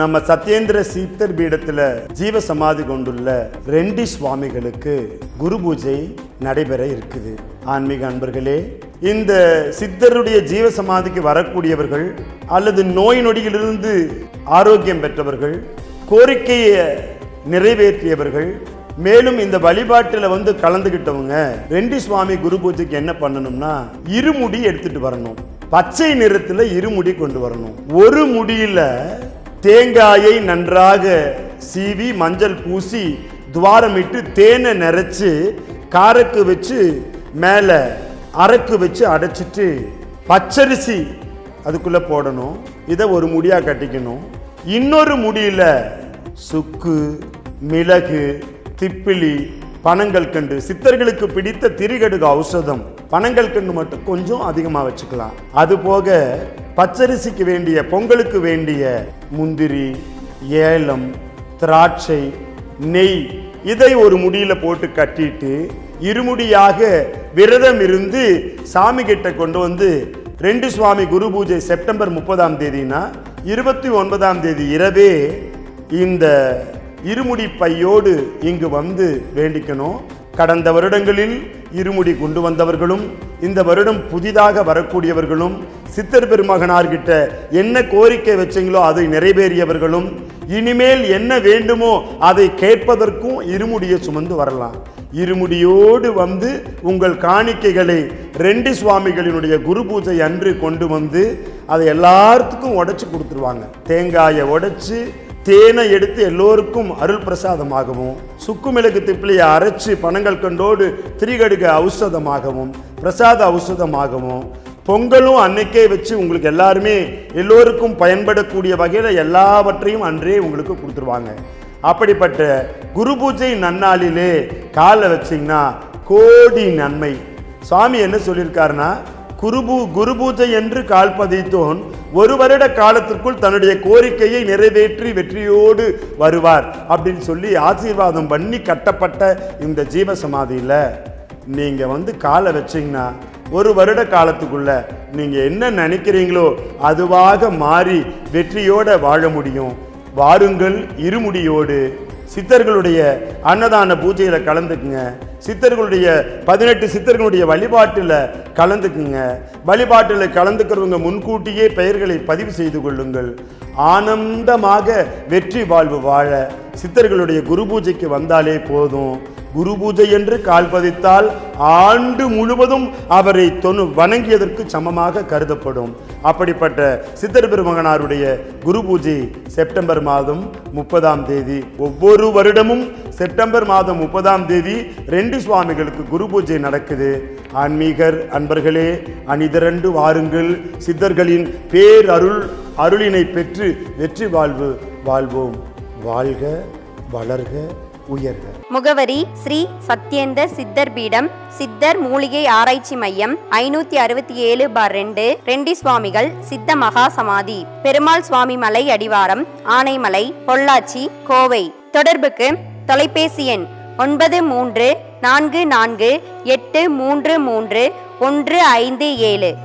நம்ம சத்யேந்திர சீத்தர் பீடத்தில் ஜீவ சமாதி கொண்டுள்ள ரெண்டி சுவாமிகளுக்கு குரு பூஜை நடைபெற இருக்குது. ஆன்மீக அன்பர்களே இந்த சித்தருடைய ஜீவ சமாதிக்கு வரக்கூடியவர்கள் அல்லது நோய் நொடியிலிருந்து ஆரோக்கியம் பெற்றவர்கள் கோரிக்கையை நிறைவேற்றியவர்கள் மேலும் இந்த வழிபாட்டில் வந்து கலந்துகிட்டவங்க ரெண்டி சுவாமி குரு பூஜைக்கு என்ன பண்ணணும்னா இருமுடி எடுத்துட்டு வரணும். பச்சை நிறத்தில் இருமுடி கொண்டு வரணும். ஒரு முடியில தேங்காயை நன்றாக சீவி மஞ்சள் பூசி துவாரமிட்டு தேனை நிறச்சி காரக்கு வச்சு மேலே அரக்கு வச்சு அடைச்சிட்டு பச்சரிசி அதுக்குள்ளே போடணும். இதை ஒரு முடியாக கட்டிக்கணும். இன்னொரு முடியில் சுக்கு மிளகு திப்பிலி பனங்கள் கண்டு. சித்தர்களுக்கு பிடித்த திரிகடுகு ஔஷதம். பனங்கள் கண்டு மட்டும் கொஞ்சம் அதிகமாக வச்சுக்கலாம். அது போக பச்சரிசிக்கு வேண்டிய பொங்கலுக்கு வேண்டிய முந்திரி ஏலம் திராட்சை நெய் இதை ஒரு முடியில் போட்டு கட்டிட்டு இருமுடியாக விரதம் இருந்து சாமி கிட்ட கொண்டு வந்து ரெண்டு சுவாமி குரு பூஜை செப்டம்பர் முப்பதாம் தேதினா இருபத்தி ஒன்பதாம் தேதி இரவே இந்த இருமுடி பையோடு இங்கு வந்து வேண்டிக்கணும். கடந்த வருடங்களில் இருமுடி கொண்டு வந்தவர்களும் இந்த வருடம் புதிதாக வரக்கூடியவர்களும் சித்தர் பெருமகனார்கிட்ட என்ன கோரிக்கை வச்சிங்களோ அதை நிறைவேறியவர்களும் இனிமேல் என்ன வேண்டுமோ அதை கேட்பதற்கும் இருமுடியை சுமந்து வரலாம். இருமுடியோடு வந்து உங்கள் காணிக்கைகளை ரெண்டு சுவாமிகளினுடைய குரு பூஜை அன்று கொண்டு வந்து அதை எல்லாத்துக்கும் உடச்சி கொடுத்துருவாங்க. தேங்காயை உடச்சி தேனை எடுத்து எல்லோருக்கும் அருள் பிரசாதமாகவும் சுக்கு மிளகு திப்பிலியை அரைச்சி பனங்கள் கண்டோடு திரிகடுக ஔஷதமாகவும் பிரசாத ஔஷதமாகவும் பொங்கலும் அன்னைக்கே வச்சு உங்களுக்கு எல்லாருமே எல்லோருக்கும் பயன்படக்கூடிய வகையில் எல்லாவற்றையும் அன்றே உங்களுக்கு கொடுத்துருவாங்க. அப்படிப்பட்ட குரு பூஜை நன்னாளிலே காலை வச்சிங்கன்னா கோடி நன்மை. சுவாமி என்ன சொல்லியிருக்காருன்னா குருபூ குரு பூஜை என்று கால் பதித்தோன் ஒரு வருட காலத்திற்குள் தன்னுடைய கோரிக்கையை நிறைவேற்றி வெற்றியோடு வருவார் அப்படின்னு சொல்லி ஆசீர்வாதம் பண்ணி கட்டப்பட்ட இந்த ஜீவ சமாதியில் நீங்கள் வந்து காலை வச்சீங்கன்னா ஒரு வருட காலத்துக்குள்ள நீங்கள் என்ன நினைக்கிறீங்களோ அதுவாக மாறி வெற்றியோட வாழ முடியும். வாருங்கள் இருமுடியோடு. சித்தர்களுடைய அன்னதான பூஜையில் கலந்துக்குங்க. சித்தர்களுடைய பதினெட்டு சித்தர்களுடைய வழிபாட்டில் கலந்துக்குங்க. வழிபாட்டில் கலந்துக்கிறவங்க முன்கூட்டியே பெயர்களை பதிவு செய்து கொள்ளுங்கள். ஆனந்தமாக வெற்றி வாழ்வு வாழ சித்தர்களுடைய குரு பூஜைக்கு வந்தாலே போதும். குரு பூஜை என்று கால் பதித்தால் ஆண்டு முழுவதும் அவரை தொணு வணங்கியதற்கு சமமாக கருதப்படும். அப்படிப்பட்ட சித்தர் பெருமகனாருடைய குரு பூஜை செப்டம்பர் மாதம் முப்பதாம் தேதி ஒவ்வொரு வருடமும் செப்டம்பர் மாதம் முப்பதாம் தேதி ரெண்டு சுவாமிகளுக்கு குரு பூஜை நடக்குது. ஆன்மீகர் அன்பர்களே அணிதிரண்டு வாருங்கள். சித்தர்களின் பேரருள் அருளினை பெற்று வெற்றி வாழ்வு வாழ்வோம். வாழ்க வளர்க உயர்க முகவரி ஸ்ரீ சத்யேந்தர் சித்தர் பீடம் சித்தர் மூலிகை ஆராய்ச்சி மையம் ஐநூத்தி அறுபத்தி ஏழு பார் ரெண்டு ரெண்டி சுவாமிகள் சித்த மகா சமாதி பெருமாள் சுவாமி மலை அடிவாரம் ஆனைமலை பொள்ளாச்சி கோவை. தொடர்புக்கு தொலைபேசி எண் ஒன்பது மூன்று நான்கு நான்கு எட்டு மூன்று மூன்று ஒன்று ஐந்து ஏழு.